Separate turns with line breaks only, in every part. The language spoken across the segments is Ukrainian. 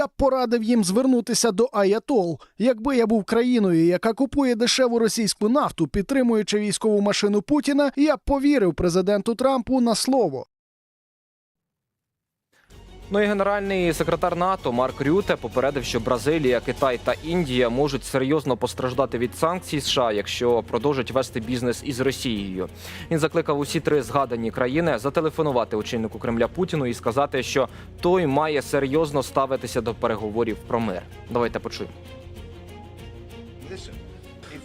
Я б порадив їм звернутися до Аятол. Якби я був країною, яка купує дешеву російську нафту, підтримуючи військову машину Путіна, я б повірив президенту Трампу на слово.
Ну і генеральний секретар НАТО Марк Рюте попередив, що Бразилія, Китай та Індія можуть серйозно постраждати від санкцій США, якщо продовжать вести бізнес із Росією. Він закликав усі три згадані країни зателефонувати очільнику Кремля Путіну і сказати, що той має серйозно ставитися до переговорів про мир. Давайте почуємо.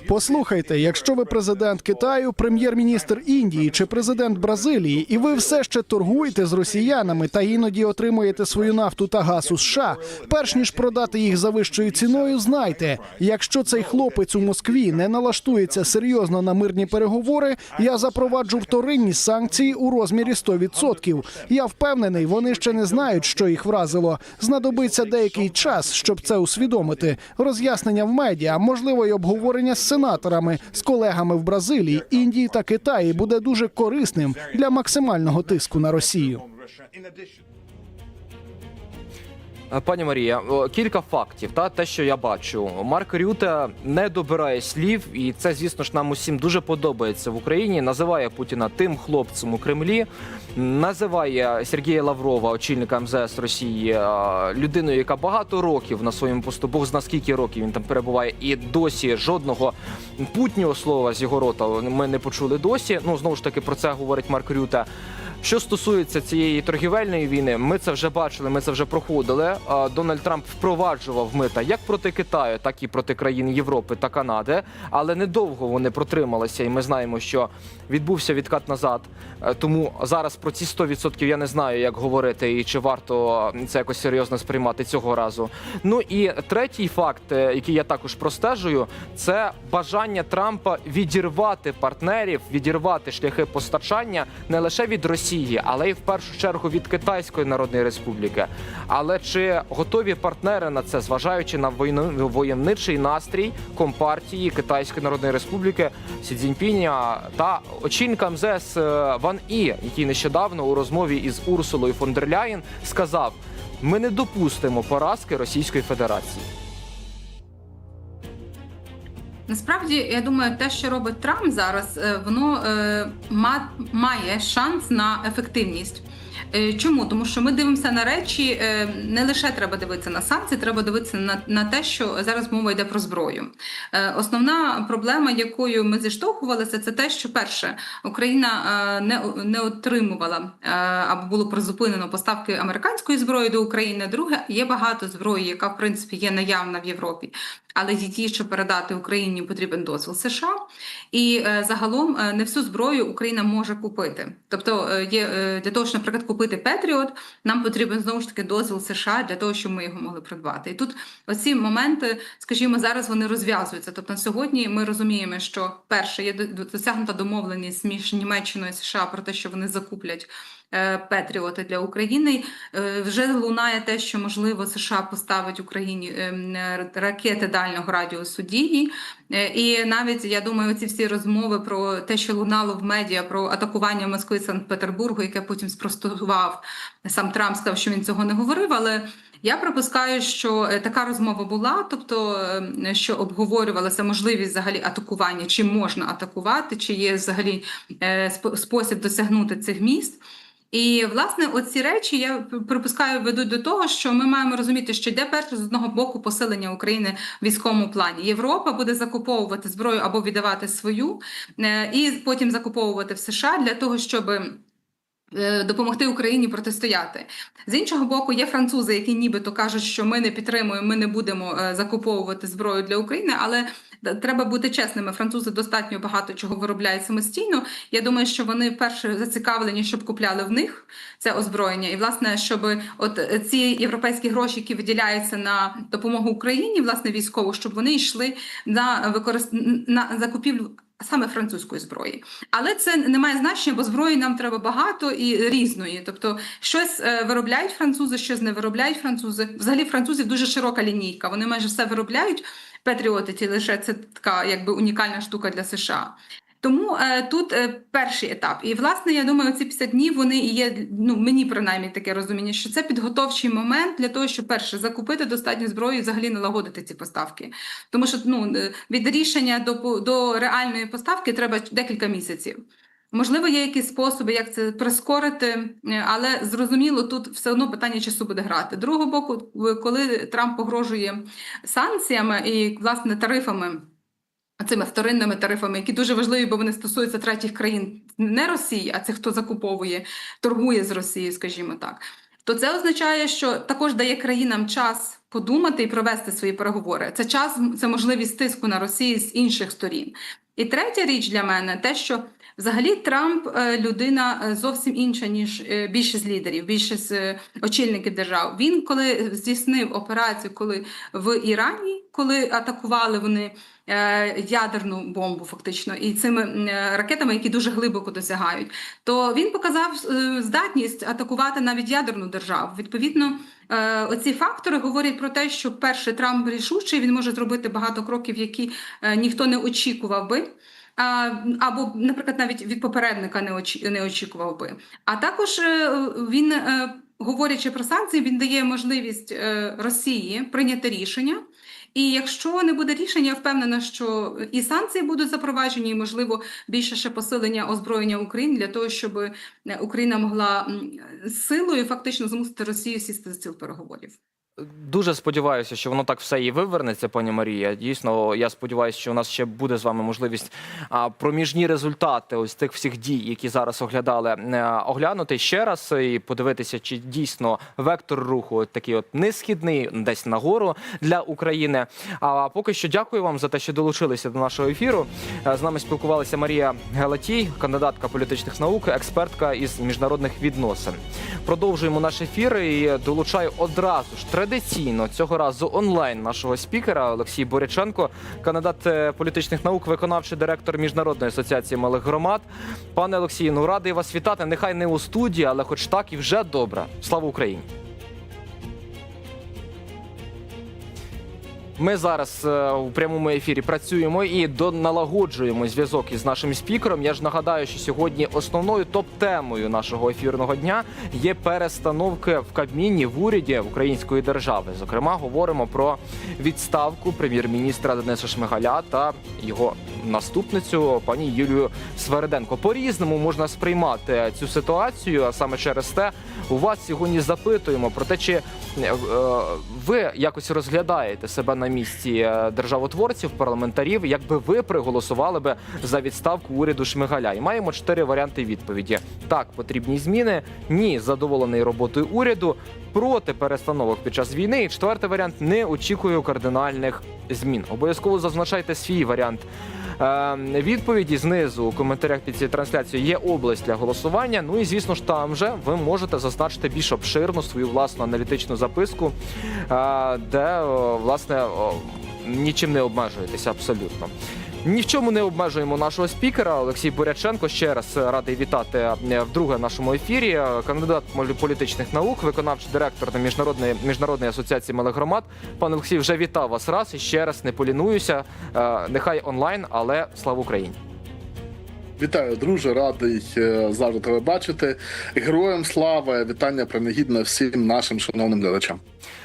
Послухайте, якщо ви президент Китаю, прем'єр-міністр Індії чи президент Бразилії, і ви все ще торгуєте з росіянами та іноді отримуєте свою нафту та газ у США, перш ніж продати їх за вищою ціною, знайте, якщо цей хлопець у Москві не налаштується серйозно на мирні переговори, я запроваджу вторинні санкції у розмірі 100%. Я впевнений, вони ще не знають, що їх вразило. Знадобиться деякий час, щоб це усвідомити. Роз'яснення в медіа, можливо, й обговорення з сенаторами, з колегами в Бразилії, Індії та Китаї буде дуже корисним для максимального тиску на Росію.
Е, Пані Марія, кілька фактів. Та те, що я бачу, Марк Рюте не добирає слів, і це, звісно ж, нам усім дуже подобається в Україні. Називає Путіна тим хлопцем у Кремлі, називає Сергія Лаврова, очільника МЗС Росії, е, людиною, яка багато років на своєму посту, Бог зна скільки років він там перебуває, і досі жодного путнього слова з його рота ми не почули досі. Ну знову ж таки про це говорить Марк Рюте. Що стосується цієї торгівельної війни, ми це вже бачили, ми це вже проходили. Дональд Трамп впроваджував мита як проти Китаю, так і проти країн Європи та Канади. Але недовго вони протрималися, і ми знаємо, що відбувся відкат назад. Е, Тому зараз про ці 100% я не знаю, як говорити і чи варто це якось серйозно сприймати цього разу. Ну і третій факт, е, який я також простежую, це бажання Трампа відірвати партнерів, відірвати шляхи постачання не лише від Росії, але й в першу чергу від Китайської Народної Республіки. Але чи готові партнери на це, зважаючи на воєнничий настрій компартії Китайської Народної Республіки Сі Цзіньпіня та очільника МЗС е, Ван І, який нещодавно у розмові із Урсулою фон дер Ляєн сказав: ми не допустимо поразки Російської Федерації.
Насправді, я думаю, те, що робить Трамп зараз, е, воно е, ма- має шанс на ефективність. Е, Чому? Тому що ми дивимося на речі, е, не лише треба дивитися на санкції, треба дивитися на, на те, що зараз мова йде про зброю. Е, Основна проблема, якою ми зіштовхувалися, це те, що перше Україна не, не отримувала або було призупинено поставки американської зброї до України. Друге, є багато зброї, яка в принципі є наявна в Європі. Але її, щоб передати Україні, потрібен дозвіл США. І загалом не всю зброю Україна може купити. Тобто, є для того, щоб, наприклад, купити Петріот, нам потрібен знову ж таки дозвіл США для того, щоб ми його могли придбати. І тут оці моменти, скажімо, зараз вони розв'язуються. Тобто, на сьогодні ми розуміємо, що перше є досягнута домовленість між Німеччиною і США про те, що вони закуплять. Е, Петріоти для України Е, вже лунає те, що можливо США поставить Україні е, ракети дальнього радіусу дії. І навіть я думаю, ці всі розмови про те, що лунало в медіа про атакування Москви Санкт-Петербургу, яке потім спростував сам Трамп, сказав, що він цього не говорив. Але я припускаю, що така розмова була, тобто що обговорювалася можливість взагалі атакування, чи можна атакувати, чи є взагалі спосіб досягнути цих міст. І власне оці речі я припускаю ведуть до того, що ми маємо розуміти, що йде перше з одного боку посилення України в військовому плані. Європа буде закуповувати зброю або віддавати свою, е, і потім закуповувати в США для того, щоб. е, Допомогти Україні протистояти з іншого боку, є французи, які нібито кажуть, що ми не підтримуємо, ми не будемо е, закуповувати зброю для України, але треба бути чесними. Французи достатньо багато чого виробляють самостійно. Я думаю, що вони перше зацікавлені, щоб купляли в них це озброєння, і власне, щоб от ці європейські гроші, які виділяються на допомогу Україні, власне військову, щоб вони йшли на використ... на закупівлю. Саме французької зброї, але це не має значення, бо зброї нам треба багато і різної. Тобто, щось е, виробляють французи, щось не виробляють французи. Взагалі, французів дуже широка лінійка. Вони майже все виробляють. Петріоти ті лише це така якби унікальна штука для США. Тому е, тут е, перший етап. І власне я думаю, ці 50 днів вони і є. Ну мені принаймні таке розуміння, що це підготовчий момент для того, щоб перше закупити достатньо зброї і взагалі налагодити ці поставки. Тому що ну е, від рішення до до реальної поставки треба декілька місяців. Можливо, є якісь способи, як це прискорити, але зрозуміло, тут все одно питання часу буде грати. Другого боку, коли Трамп погрожує санкціями і власне тарифами. Цими вторинними тарифами, які дуже важливі, бо вони стосуються третіх країн, не Росії, а це хто закуповує, торгує з Росією, скажімо так. То це означає, що також дає країнам час подумати і провести свої переговори. Це час, це можливість тиску на Росію з інших сторін. І третя річ для мене те, що взагалі Трамп е, людина е, зовсім інша, ніж е, більшість лідерів, більшість очільників держав. Він коли здійснив операцію, коли в Ірані, коли атакували вони ядерну бомбу, фактично, і цими е, ракетами, які дуже глибоко досягають, то він показав е, здатність атакувати навіть ядерну державу. Відповідно, е, оці фактори говорять про те, що перше Трамп рішучий, він може зробити багато кроків, які е, ніхто не очікував би. Або, наприклад, навіть від попередника не очі, не очікував би. А також е, він, е, говорячи про санкції, він дає можливість е, Росії прийняти рішення. І якщо не буде рішення, я впевнена, що і санкції будуть запроваджені, і можливо більше ще посилення озброєння України для того, щоб е, Україна могла силою фактично змусити Росію сісти за стіл переговорів.
Дуже сподіваюся, що воно так все і вивернеться, пані Марія. Дійсно, я сподіваюся, що у нас ще буде з вами можливість проміжні результати ось тих всіх дій, які зараз оглядали, е, оглянути ще раз і подивитися, чи дійсно вектор руху такий от несхідний, десь нагору для України. А поки що дякую вам за те, що долучилися до нашого ефіру. Е, З нами спілкувалася Марія Гелатій, кандидатка політичних наук, експертка із міжнародних відносин. Продовжуємо наш ефір і долучаю одразу ж традиційно цього разу онлайн нашого спікера Олексій Боряченко, кандидат е, політичних наук, виконавчий директор міжнародної асоціації малих громад. Пане Олексію, ну радий вас вітати. Нехай не у студії, але хоч так і вже добре. Слава Україні! Ми зараз е, у прямому ефірі працюємо і налагоджуємо зв'язок із нашим спікером. Я ж нагадаю, що сьогодні основною топ-темою нашого ефірного дня є перестановки в Кабміні в уряді української держави. Зокрема, говоримо про відставку прем'єр-міністра Дениса Шмигаля та його наступницю пані Юлію Свериденко. По різному можна сприймати цю ситуацію. А саме через те, у вас сьогодні запитуємо про те, чи е, е, ви якось розглядаєте себе на місці е, державотворців, парламентарів, якби ви приголосували би за відставку уряду Шмигаля. І маємо чотири варіанти відповіді: так, потрібні зміни, ні, задоволений роботою уряду, проти перестановок під час війни. І четвертий варіант не очікую кардинальних змін. Обов'язково зазначайте свій варіант. Е, Відповіді знизу у коментарях під цією трансляцією є область для голосування. Ну і звісно ж, там же ви можете зазначити більш обширну свою власну аналітичну записку, е, де власне нічим не обмежуєтеся абсолютно. Ні в чому не обмежуємо нашого спікера Олексій Буряченко. Ще раз радий вітати е, вдруге в нашому ефірі. Е, Кандидат політичних наук, виконавчий директор на міжнародної міжнародної асоціації малих громад. Пан Олексій, вже вітав вас раз і ще раз не полінуюся. Е, Нехай онлайн, але слава Україні.
Вітаю, друже, радий е, завжди тебе бачити. Героям слава, вітання принагідно всім нашим шановним глядачам.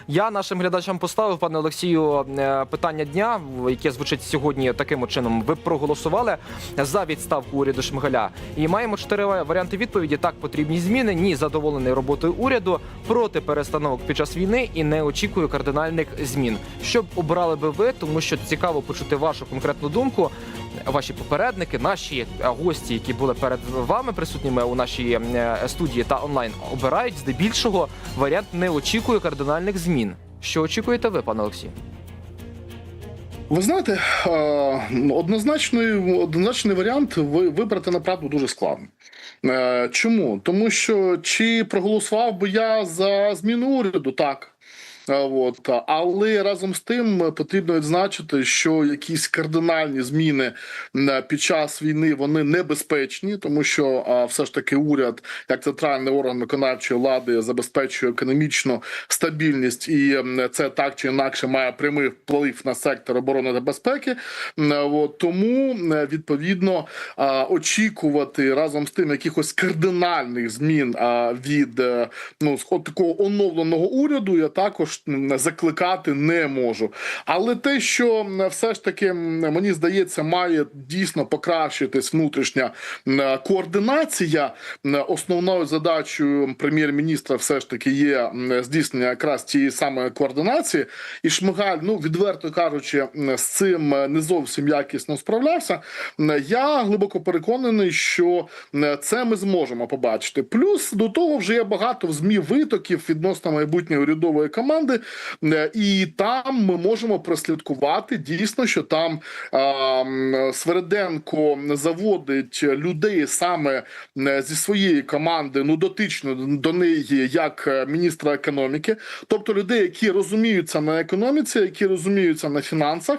Я нашим глядачам поставив, пане Олексію, е, питання дня, яке звучить сьогодні таким чином. Ви проголосували за відставку уряду Шмигаля. І маємо чотири варіанти відповіді: так, потрібні зміни, ні, задоволений роботою уряду, проти перестановок під час війни і не очікую кардинальних змін. Що б обрали би ви, тому що цікаво почути вашу конкретну думку. Ваші попередники, наші е, гості, які були перед вами присутніми у нашій е, студії та онлайн, обирають здебільшого варіант не очікую кардинальних змін. Що очікуєте ви, пане Олексію?
Ви знаєте, однозначний, однозначний варіант ви- вибрати направду дуже складно. Е, Чому? Тому що чи проголосував би я за зміну уряду? Так. Е, От але разом з тим е, потрібно відзначити, що якісь кардинальні зміни е, під час війни вони небезпечні, тому що все ж таки уряд, як центральний орган виконавчої влади, забезпечує економічну стабільність, і це так чи інакше має прямий вплив на сектор оборони та безпеки. От тому е, відповідно очікувати разом з тим якихось кардинальних змін від е, ну такого оновленого уряду я також закликати не можу. Але те, що все ж таки мені здається, має дійсно покращитись внутрішня координація. Основною задачею прем'єр-міністра все ж таки є здійснення якраз цієї самої координації. І Шмигаль, ну відверто кажучи, з цим е, не зовсім якісно справлявся. Я глибоко переконаний, що це ми зможемо побачити. Плюс до того вже є багато в змі витоків відносно майбутньої урядової команди, Е, і там ми можемо прослідкувати дійсно, що там а, м, Свериденко заводить людей саме е, зі своєї команди, ну дотично до неї, як е, міністра економіки, тобто людей, які розуміються на економіці, які розуміються на фінансах.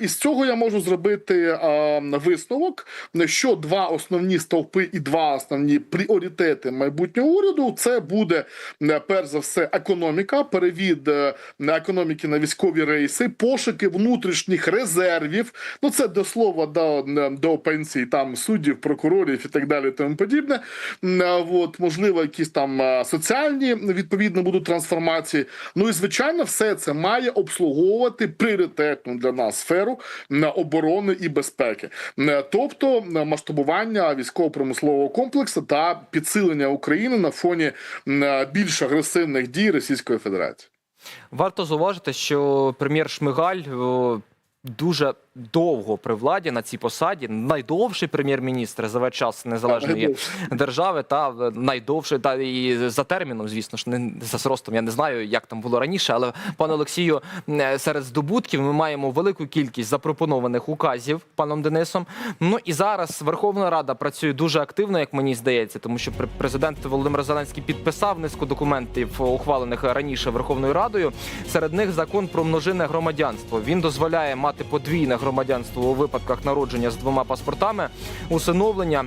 І з цього я можу зробити а, висновок, що два основні стовпи і два основні пріоритети майбутнього уряду. Це буде е, перш за все економіка, перевід е, економіки на військові рейси, пошуки внутрішніх резервів. Ну це до слова до, до пенсій там суддів, прокурорів і так далі. Тому подібне. Е, От можливо, якісь там е, соціальні відповідно будуть трансформації. Ну і звичайно, все це має обслуговувати пріоритетну для нас сферу оборони і безпеки, Е, тобто е, масштабування військово-промислового комплексу та підсилення України на фоні е, більш агресивних дій Російської Федерації.
Варто зауважити, що прем'єр Шмигаль дуже довго при владі на цій посаді. Найдовший прем'єр-міністр за весь час незалежної держави, та е, найдовший, та і за терміном, звісно ж, не за зростом. Я не знаю, як там було раніше, але пане Олексію, е, серед здобутків ми маємо велику кількість запропонованих указів паном Денисом. Ну і зараз Верховна Рада працює дуже активно, як мені здається, тому що пр- президент Володимир Зеленський підписав низку документів, ухвалених раніше Верховною Радою. Серед них закон про множинне громадянство. Він дозволяє мати подвійне громадянство у випадках народження з двома паспортами, усиновлення,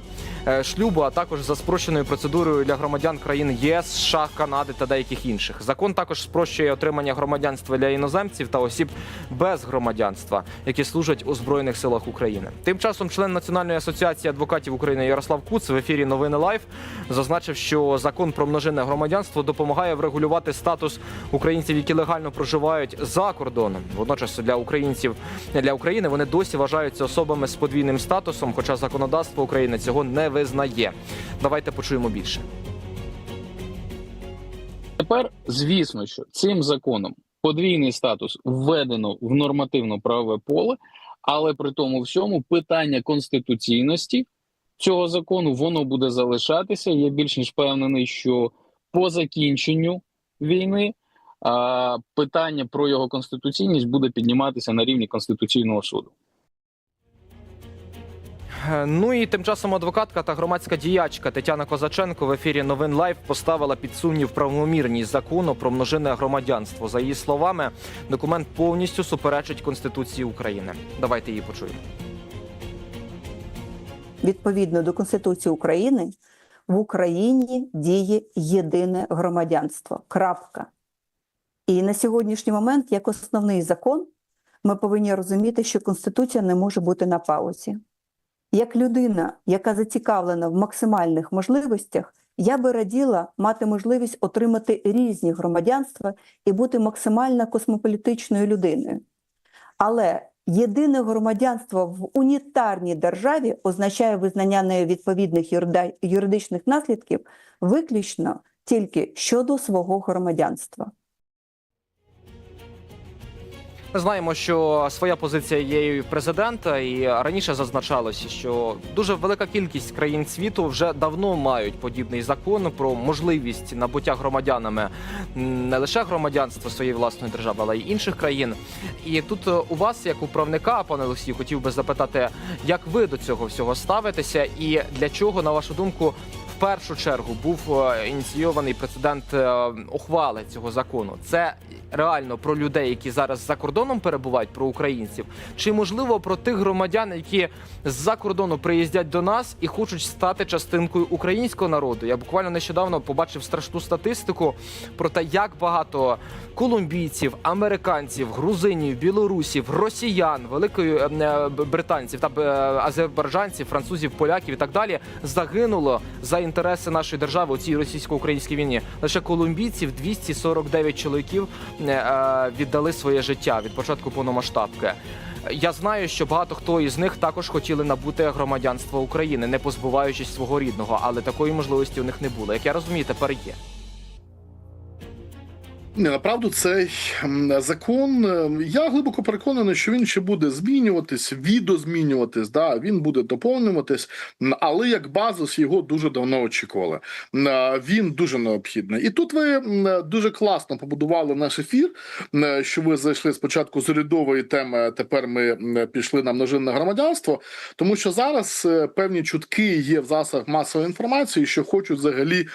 е, шлюбу, а також за спрощеною процедурою для громадян країн ЄС, США, Канади та деяких інших. Закон також спрощує отримання громадянства для іноземців та осіб без громадянства, які служать у збройних силах України. Тим часом член Національної асоціації адвокатів України Ярослав Куц в ефірі Новини Лайф зазначив, що закон про множинне громадянство допомагає врегулювати статус українців, які легально проживають за кордоном. Водночас для українців для України вони досі вважаються особами з подвійним статусом, хоча законодавство України цього не визнає. Давайте почуємо більше.
Тепер, звісно, що цим законом подвійний статус введено в нормативно-правове поле, але при тому всьому питання конституційності цього закону воно буде залишатися. Я більш ніж впевнений, що по закінченню війни питання про його конституційність буде підніматися на рівні Конституційного суду.
Е, Ну і тим часом адвокатка та громадська діячка Тетяна Козаченко в ефірі Новин Лайв поставила під сумнів правомірність закону про множинне громадянство. За її словами, документ повністю суперечить Конституції України. Давайте її почуємо.
відповідно до Конституції України в Україні діє єдине громадянство. Крапка. І на сьогоднішній момент, як основний закон, ми повинні розуміти, що Конституція не може бути на паузі. Як людина, яка зацікавлена в максимальних можливостях, я би раділа мати можливість отримати різні громадянства і бути максимально космополітичною людиною. Але єдине громадянство в унітарній державі означає визнання нею відповідних юридичних наслідків виключно тільки щодо свого громадянства.
Ми знаємо, що своя позиція є і президента, і раніше зазначалося, що дуже велика кількість країн світу вже давно мають подібний закон про можливість набуття громадянами не лише громадянства своєї власної держави, але й інших країн. І тут е, у вас, як у правника, пане Олексію, хотів би запитати, як ви до цього всього ставитеся, і для чого, на вашу думку, в першу чергу був е, ініційований прецедент е, ухвали цього закону. Це реально про людей, які зараз за кордоном перебувають, про українців, чи можливо про тих громадян, які з-за кордону приїздять до нас і хочуть стати частинкою українського народу. Я буквально нещодавно побачив страшну статистику про те, як багато колумбійців, американців, грузинів, білорусів, росіян, великої е, е, британців та е, азербайджанців, французів, поляків і так далі загинуло за інтереси нашої держави у цій російсько-українській війні. Лише колумбійців 249 чоловіків віддали своє життя від початку повномасштабки. Я знаю, що багато хто із них також хотіли набути громадянство України, не позбуваючись свого рідного, але такої можливості у них не було. Як я розумію, тепер є.
Направду цей закон. е, Я глибоко переконаний, що він ще буде змінюватись, відозмінюватись. Да, він буде доповнюватись, але як базис його дуже давно очікували. Е, Він дуже необхідний. І тут ви е, дуже класно побудували наш ефір. Що ви зайшли спочатку з урядової теми, тепер ми пішли на множинне громадянство, тому що зараз певні чутки є в засобах масової інформації, що хочуть взагалі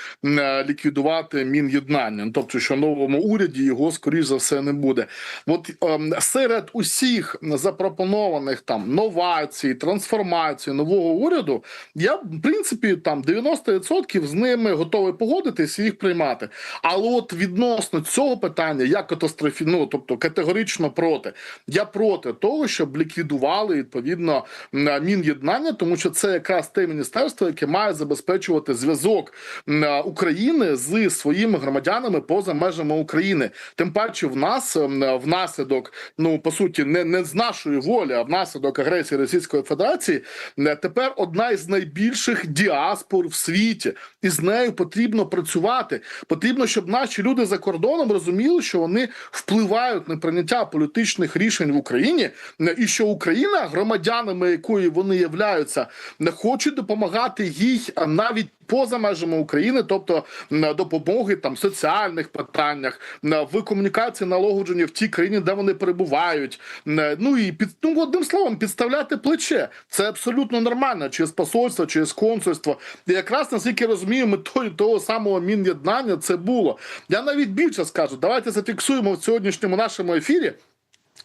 ліквідувати мін'єднання, Ну, тобто, що новому уряді його скоріш за все не буде. От ем, серед усіх запропонованих там новацій, трансформацій нового уряду, я в принципі там 90% з ними готовий погодитись і їх приймати. Але от відносно цього питання я катастрофі, ну тобто категорично проти. Я проти того, щоб ліквідували відповідно мін'єднання, тому що це якраз те міністерство, яке має забезпечувати зв'язок України з своїми громадянами поза межами України. Тим паче, в нас внаслідок, ну по суті, не, не з нашої волі, а внаслідок агресії Російської Федерації, тепер одна із найбільших діаспор в світі, і з нею потрібно працювати. Потрібно, щоб наші люди за кордоном розуміли, що вони впливають на прийняття політичних рішень в Україні, і що Україна, громадянами якої вони являються, не хочуть допомагати їй навіть. Поза межами України, тобто допомоги там соціальних питаннях, в комунікації налагодження в тій країні, де вони перебувають. Ну і під ну одним словом, підставляти плече. Це абсолютно нормально, через посольство, через консульство. І якраз наскільки розумію, метою того самого мін'єднання це було. Я навіть більше скажу. Давайте зафіксуємо в сьогоднішньому нашому ефірі.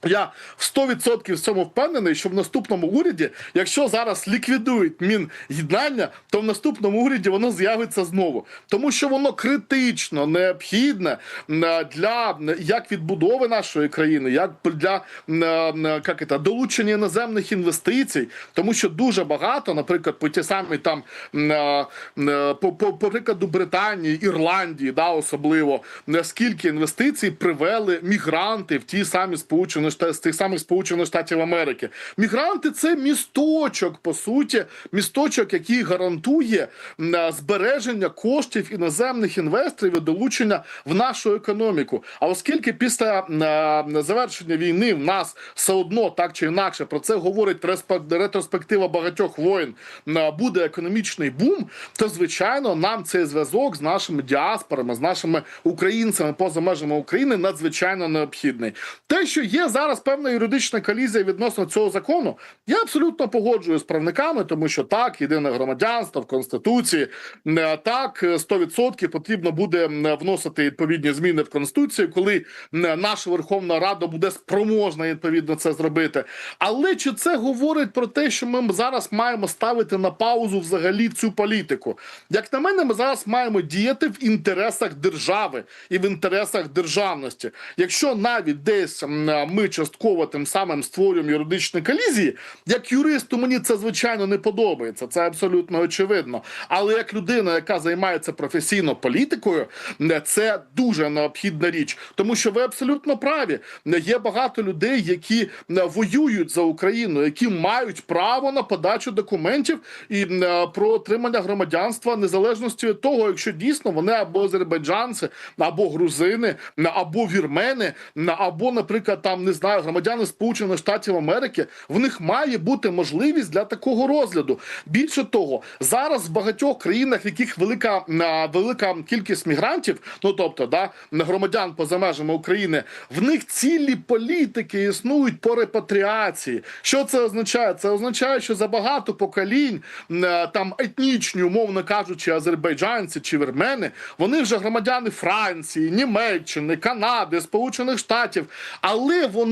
Я в 100% в цьому впевнений, що в наступному уряді, якщо зараз ліквідують мін'єднання, то в наступному уряді воно з'явиться знову, тому що воно критично необхідне е, для як відбудови нашої країни, як для е, е, як це, долучення іноземних інвестицій, тому що дуже багато, наприклад, по ті самі там по, по, по прикладу Британії, Ірландії, да, особливо наскільки інвестицій привели мігранти в ті самі сполучені з тих самих Сполучених Штатів Америки. Мігранти це місточок, по суті, місточок, який гарантує е, збереження коштів іноземних інвесторів і долучення в нашу економіку. А оскільки після е, завершення війни в нас все одно так чи інакше про це говорить ретроспектива багатьох воїн, е, буде економічний бум, то звичайно нам цей зв'язок з нашими діаспорами, з нашими українцями поза межами України надзвичайно необхідний. Те, що є зараз певна юридична колізія відносно цього закону, я абсолютно погоджую з правниками, тому що так, єдине громадянство в конституції, е, так е, 100% потрібно буде вносити відповідні зміни в конституцію, коли наша Верховна Рада буде спроможна відповідно це зробити. Але чи це говорить про те, що ми зараз маємо ставити на паузу взагалі цю політику? Як на мене, ми зараз маємо діяти в інтересах держави і в інтересах державності. Якщо навіть десь м, частково тим самим створюємо юридичні колізії, як юристу мені це звичайно не подобається. Це абсолютно очевидно. Але як людина, яка займається професійно політикою, це дуже необхідна річ, тому що ви абсолютно праві. Є багато людей, які м, воюють за Україну, які мають право на подачу документів і про отримання громадянства незалежності від того, якщо дійсно вони або азербайджанці, або грузини, або вірмени, або, наприклад, там не знаю, громадяни Сполучених Штатів Америки, в них має бути можливість для такого розгляду. Більше того, зараз в багатьох країнах, в яких велика велика кількість мігрантів, ну тобто, да громадян поза межами України, в них цілі політики існують по репатріації. Що це означає? Це означає, що за багато поколінь там етнічні, умовно кажучи, азербайджанці чи вірмени, вони вже громадяни Франції, Німеччини, Канади, Сполучених Штатів, але вони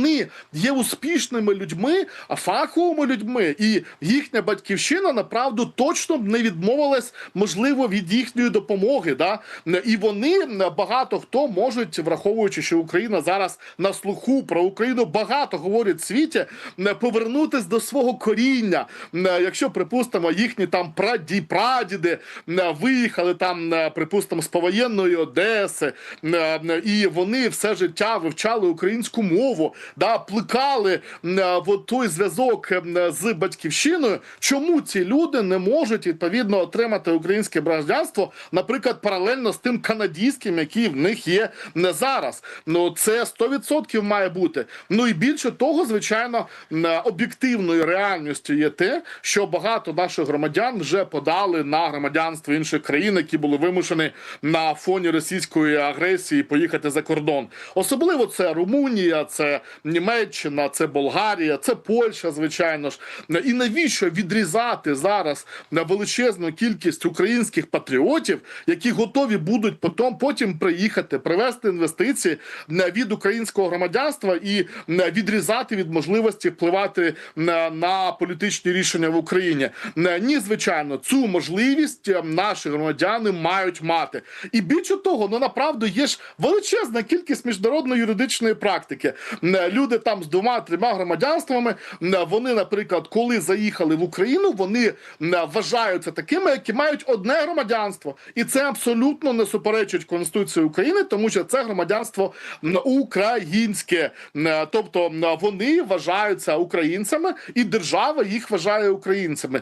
є успішними людьми, а фаховими людьми, і їхня батьківщина направду точно б не відмовилась, можливо, від їхньої допомоги. Да? І вони багато хто можуть, враховуючи, що Україна зараз на слуху про Україну багато говорять в світі, повернутись до свого коріння. Якщо припустимо, їхні там праді, прадіди е, виїхали там, припустимо, з повоєнної Одеси, і вони все життя вивчали українську мову, да, плекали е, от той зв'язок е, з батьківщиною. Чому ці люди не можуть відповідно отримати українське громадянство, наприклад, паралельно з тим канадським, який в них є не зараз? Ну це 100% має бути. Ну і більше того, звичайно, е, об'єктивною реальністю є те, що багато наших громадян вже подали на громадянство інших країн, які були вимушені на фоні російської агресії поїхати за кордон. Особливо це Румунія, це Німеччина, це Болгарія, це Польща, звичайно ж. І навіщо відрізати зараз величезну кількість українських патріотів, які готові будуть потім, потім приїхати, привести інвестиції від українського громадянства і відрізати від можливості впливати на, політичні рішення в Україні? Ні, звичайно, цю можливість наші громадяни мають мати. І більше того, ну направду є ж величезна кількість міжнародної юридичної практики. Люди там з двома трьома громадянствами. Вони, наприклад, коли заїхали в Україну, вони вважаються такими, які мають одне громадянство, і це абсолютно не суперечить Конституції України, тому що це громадянство українське. Тобто вони вважаються українцями, і держава їх вважає українцями.